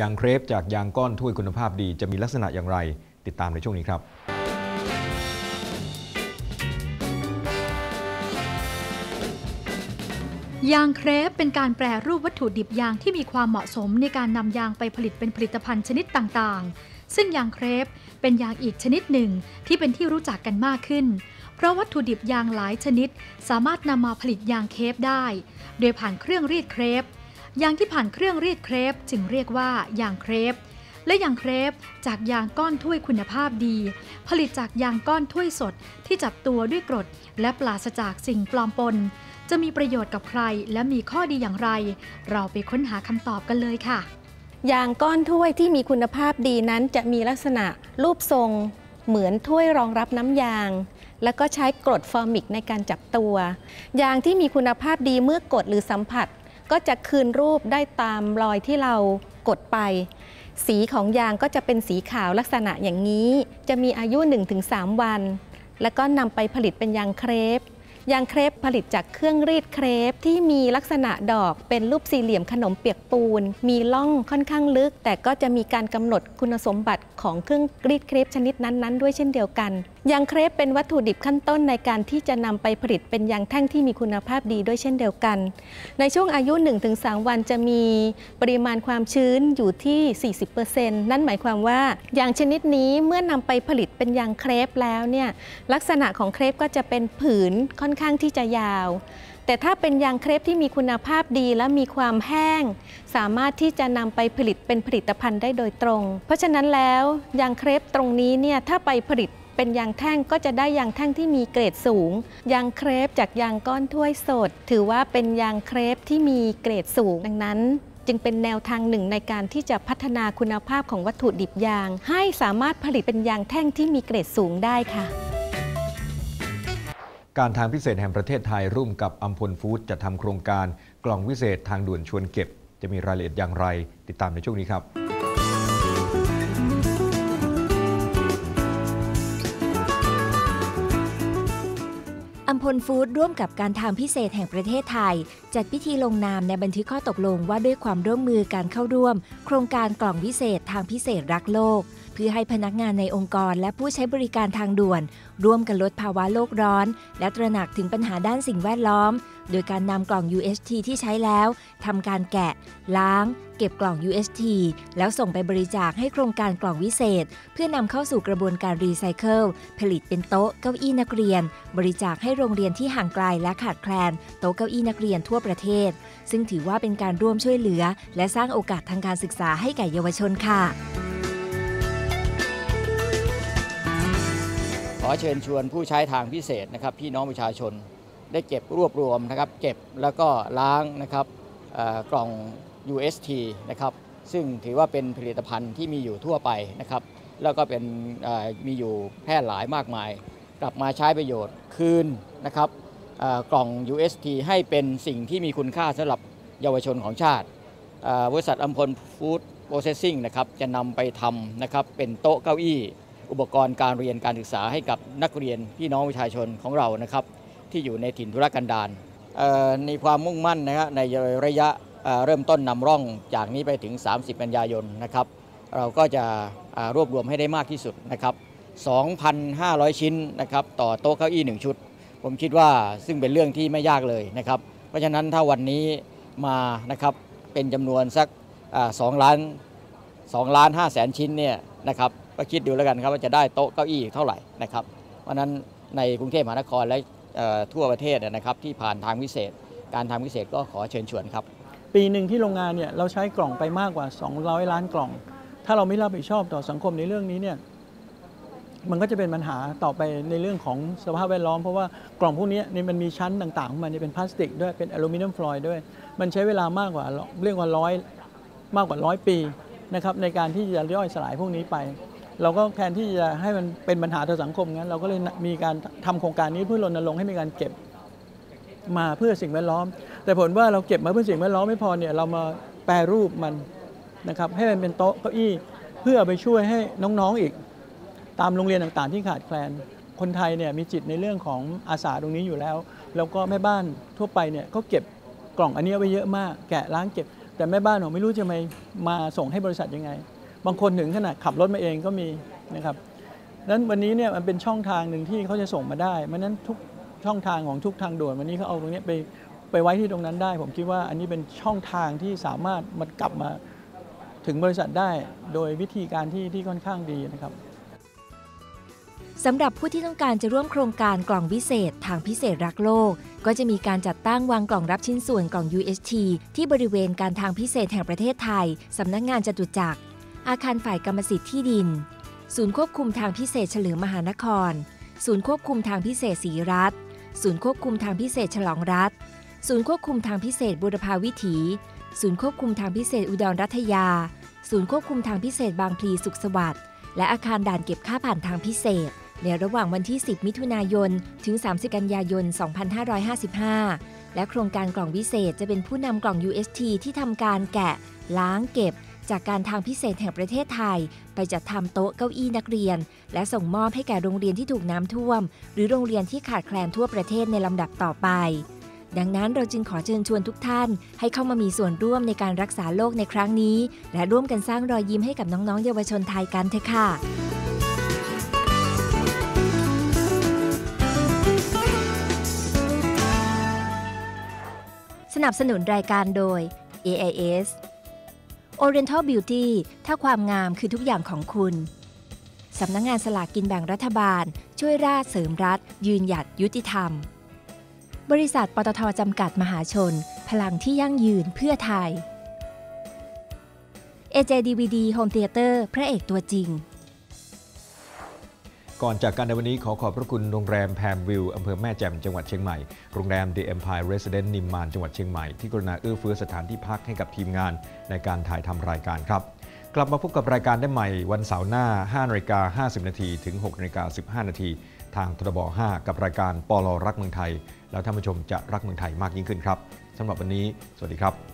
ยางเครปจากยางก้อนถ้วยคุณภาพดีจะมีลักษณะอย่างไร ติดตามในช่วงนี้ครับ ยางเครปเป็นการแปรรูปวัตถุดิบยางที่มีความเหมาะสมในการนำยางไปผลิตเป็นผลิตภัณฑ์ชนิดต่างๆ ซึ่งยางเครปเป็นยางอีกชนิดหนึ่งที่เป็นที่รู้จักกันมากขึ้น เพราะวัตถุดิบยางหลายชนิด สามารถนำมาผลิตยางเครปได้ โดยผ่านเครื่องรีดเครป ยางที่ผ่านเครื่องรีดเครปจึงเรียกว่ายางเครป และยางเครปจากยางก้อนถ้วยคุณภาพดี ผลิตจากยางก้อนถ้วยสดที่จับตัวด้วยกรด และปราศจากสิ่งปลอมปน จะมีประโยชน์กับใครและมีข้อดีอย่างไร เราไปค้นหาคำตอบกันเลยค่ะ ยางก้อนถ้วยที่มีคุณภาพดีนั้นจะมีลักษณะรูปทรงเหมือนถ้วยรองรับน้ำยาง แล้วก็ใช้กรดฟอร์มิกในการจับตัว ยางที่มีคุณภาพดีเมื่อกดหรือสัมผัส ก็จะคืนรูปได้ตามรอยที่เรากดไป สีของยางก็จะเป็นสีขาวลักษณะอย่างนี้ จะมีอายุ 1-3 วัน แล้วก็นำไปผลิตเป็นยางเครปยางเครปผลิตจากเครื่องรีดเครปที่มีลักษณะดอกเป็นรูปสี่เหลี่ยมขนมเปียกปูน มีล่องค่อนข้างลึก แต่ก็จะมีการกำหนดคุณสมบัติของเครื่องรีดเครปชนิดนั้นๆ ด้วยเช่นเดียวกัน ยางเครปเป็นวัตถุดิบขั้นต้นในการที่จะนำไปผลิตเป็นยางแท่งที่มีคุณภาพดีด้วยเช่นเดียวกัน ในช่วงอายุ 1-3 วันจะมีปริมาณความชื้นอยู่ที่ 40%นั่นหมายความว่ายางชนิดนี้เมื่อนำไปผลิตเป็นยางเครปแล้วเนี่ยลักษณะของเครปก็จะเป็นผืนค่อนข้างที่จะยาว แต่ถ้าเป็นยางเครปที่มีคุณภาพดีและมีความแห้ง สามารถที่จะนำไปผลิตเป็นผลิตภัณฑ์ได้โดยตรง เพราะฉะนั้นแล้วยางเครปตรงนี้เนี่ยถ้าไปผลิต เป็นยางแท่งก็จะได้ยางแท่งที่มีเกรดสูง ยางเครปจากยางก้อนถ้วยสด ถือว่าเป็นยางเครปที่มีเกรดสูงดังนั้นจึงเป็นแนวทางหนึ่งในการที่จะพัฒนาคุณภาพของวัตถุดิบยาง ให้สามารถผลิตเป็นยางแท่งที่มีเกรดสูงได้ค่ะ การทางพิเศษแห่งประเทศไทยร่วมกับอัมพลฟู้ดจะทำโครงการกล่องวิเศษทางด่วนชวนเก็บ จะมีรายละเอียดอย่างไร ติดตามในช่วงนี้ครับ อัมพลฟู้ดร่วมกับการทางพิเศษแห่งประเทศไทย จัดพิธีลงนามในบันทึกข้อตกลงว่าด้วยความร่วมมือการเข้าร่วม โครงการกล่องวิเศษทางพิเศษรักโลก เพื่อให้พนักงานในองค์กรและผู้ใช้บริการทางด่วน ร่วมกันลดภาวะโลกร้อน และตระหนักถึงปัญหาด้านสิ่งแวดล้อม โดยการนำกล่อง UHT ที่ใช้แล้วทำการแกะ ล้าง เก็บกล่อง UHT แล้วส่งไปบริจาคให้โครงการกล่องวิเศษ เพื่อนำเข้าสู่กระบวนการรีไซเคิลผลิตเป็นโต๊ะเก้าอี้นักเรียน บริจาคให้โรงเรียนที่ห่างไกลและขาดแคลน โต๊ะเก้าอี้นักเรียนทั่วประเทศ ซึ่งถือว่าเป็นการร่วมช่วยเหลือ และสร้างโอกาสทางการศึกษาให้แก่เยาวชนค่ะ ขอเชิญชวนผู้ใช้ทางพิเศษนะครับพี่น้องประชาชนได้เก็บรวบรวมนะครับเก็บแล้วก็ล้างนะครับกล่อง UST นะครับซึ่งถือว่าเป็นผลิตภัณฑ์ที่มีอยู่ทั่วไปนะครับแล้วก็เป็นมีอยู่แพร่หลายมากมาย กลับมาใช้ประโยชน์คืนนะครับกล่อง UST ให้เป็นสิ่งที่มีคุณค่าสำหรับเยาวชนของชาติบริษัทอัมพลฟู้ดโปรเซสซิ่งนะครับจะนำไปทำนะครับเป็นโต๊ะเก้าอี้ อุปกรณ์การเรียนการศึกษาให้กับนักเรียนพี่น้องประชาชนของเรานะครับที่อยู่ในถิ่นธุรกันดารในความมุ่งมั่นนะครับในระยะเริ่มต้นนำร่องจากนี้ไปถึง 30 กันยายนนะครับเราก็จะรวบรวมให้ได้มากที่สุดนะครับ 2,500 ชิ้นนะครับต่อโต๊ะเก้าอี้1ชุด ผมคิดว่าซึ่งเป็นเรื่องที่ไม่ยากเลยนะครับ เพราะฉะนั้นถ้าวันนี้มานะครับเป็นจำนวนสักสองล้าน2ล้าน5แสนชิ้นเนี่ยนะครับ ก็คิดดูแล้วกันครับว่าจะได้โต๊ะเก้าอี้เท่าไหร่นะครับเพราะนั้นในกรุงเทพมหานครและทั่วประเทศนะครับที่ผ่านทางพิเศษ การทางพิเศษก็ขอเชิญชวนครับ ปีหนึ่งที่โรงงานเนี่ยเราใช้กล่องไปมากกว่า 200 ล้านกล่อง ถ้าเราไม่รับผิดชอบต่อสังคมในเรื่องนี้เนี่ยมันก็จะเป็นปัญหาต่อไปในเรื่องของสภาพแวดล้อม เพราะว่ากล่องพวกนี้นี่มันมีชั้นต่างๆของมันจะเป็นพลาสติกด้วยเป็นอลูมิเนียมฟลอยด์ด้วย มันใช้เวลามากกว่าเรียกว่าร้อยมากกว่าร้อยปีนะครับในการที่จะย่อยสลายพวกนี้ไป เราก็แทนที่จะให้มันเป็นปัญหาต่อสังคมงั้นเราก็เลยมีการทำโครงการนี้เพื่อรณรงค์ให้มีการเก็บมาเพื่อสิ่งแวดล้อม แต่ผลว่าเราเก็บมาเพื่อสิ่งแวดล้อมไม่พอเนี่ยเรามาแปรรูปมันนะครับให้มันเป็นโต๊ะเก้าอี้เพื่อไปช่วยให้น้องๆอีก ตามโรงเรียนต่างๆ ที่ขาดแคลน คนไทยเนี่ยมีจิตในเรื่องของอาสาตรงนี้อยู่แล้ว แล้วก็แม่บ้านทั่วไปเนี่ยก็เก็บกล่องอันนี้ไว้เยอะมาก แกะล้างเก็บ แต่แม่บ้านผมไม่รู้จะมามาส่งให้บริษัทยังไง บางคนถึงขนาดขับรถมาเองก็มีนะครับนั้นวันนี้เนี่ยมันเป็นช่องทางหนึ่งที่เขาจะส่งมาได้เพราะนั้นทุกช่องทางของทุกทางด่วนวันนี้เขาเอาตรงนี้ไปไปไว้ที่ตรงนั้นได้ ผมคิดว่าอันนี้เป็นช่องทางที่สามารถมันกลับมาถึงบริษัทได้โดยวิธีการที่ที่ค่อนข้างดีนะครับสำหรับผู้ที่ต้องการจะร่วมโครงการกล่องวิเศษ ทางพิเศษรักโลก ก็จะมีการจัดตั้งวางกล่องรับชิ้นส่วนกล่อง UHT ที่บริเวณการทางพิเศษแห่งประเทศไทย สำนักงงานจตุจักร อาคารฝ่ายกรรมสิทธิ์ที่ดิน ศูนย์ควบคุมทางพิเศษเฉลิมมหานคร ศูนย์ควบคุมทางพิเศษศรีรัฐศูนย์ควบคุมทางพิเศษฉลองรัฐ ศูนย์ควบคุมทางพิเศษบุรพาวิถี ศูนย์ควบคุมทางพิเศษอุดรรัฐยา ศูนย์ควบคุมทางพิเศษบางพลีสุขสวัสดิ์ และอาคารด่านเก็บค่าผ่านทางพิเศษ ในระหว่างวันที่ 10 มิถุนายน ถึง 30 กันยายน 2555 และโครงการกล่องวิเศษจะเป็นผู้นำกล่อง UST ที่ทำการแกะ ล้างเก็บ จากการทางพิเศษแห่งประเทศไทย ไปจัดทำโต๊ะเก้าอี้นักเรียน และส่งมอบให้แก่โรงเรียนที่ถูกน้ำท่วม หรือโรงเรียนที่ขาดแคลนทั่วประเทศในลำดับต่อไป ดังนั้นเราจึงขอเชิญชวนทุกท่าน ให้เข้ามามีส่วนร่วมในการรักษาโลกในครั้งนี้ และร่วมกันสร้างรอยยิ้มให้กับน้องๆ เยาวชนไทยกันเถอะค่ะสนับสนุนรายการโดย AIS Oriental Beauty ถ้าความงามคือทุกอย่างของคุณ สำนักงงานสลากกินแบ่งรัฐบาล ช่วยราชเสริมรัฐ ยืนหยัดยุติธรรม บริษัทปตทจำกัดมหาชน พลังที่ยั่งยืนเพื่อไทย AJ DVD Home Theater พระเอกตัวจริง ก่อนจากกันในวันนี้ขอขอบพระคุณโรงแรมแพมวิวอำเภอแม่แจ่มจังหวัดเชียงใหม่ โรงแรม The Empire Residence นิมมานจังหวัดเชียงใหม่ ที่กรุณาเอื้อเฟื้อสถานที่พักให้กับทีมงานในการถ่ายทำรายการครับ กลับมาพบกับรายการได้ใหม่วันเสาร์หน้า5นาฬิกา50 นาทีถึง6นาฬิกา15 นาทีทางทบ5 กับรายการปลรักเมืองไทย แล้วท่านผู้ชมจะรักเมืองไทยมากยิ่งขึ้นครับสำหรับวันนี้ สวัสดีครับ